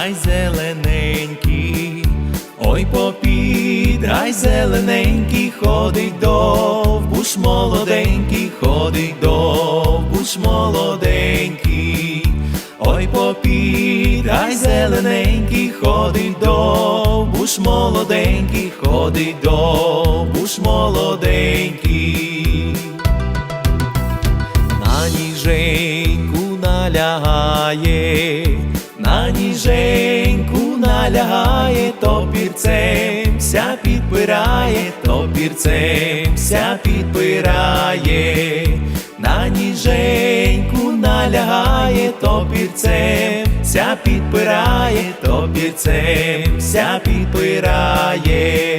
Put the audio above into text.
ай зелененький, ой попід, ай зелененький, ходить довбуш молоденький, ходить довбуш молоденький, ой попід, ай зелененький, ходить довбуш молоденький, ходить довбуш молоденький. На ніженьку налягає, на ніженьку налягає, топірцем ся підпирає, топірцем ся підпирає, на ніженьку налягає, топірцем ся підпирає, топірцем ся підпирає.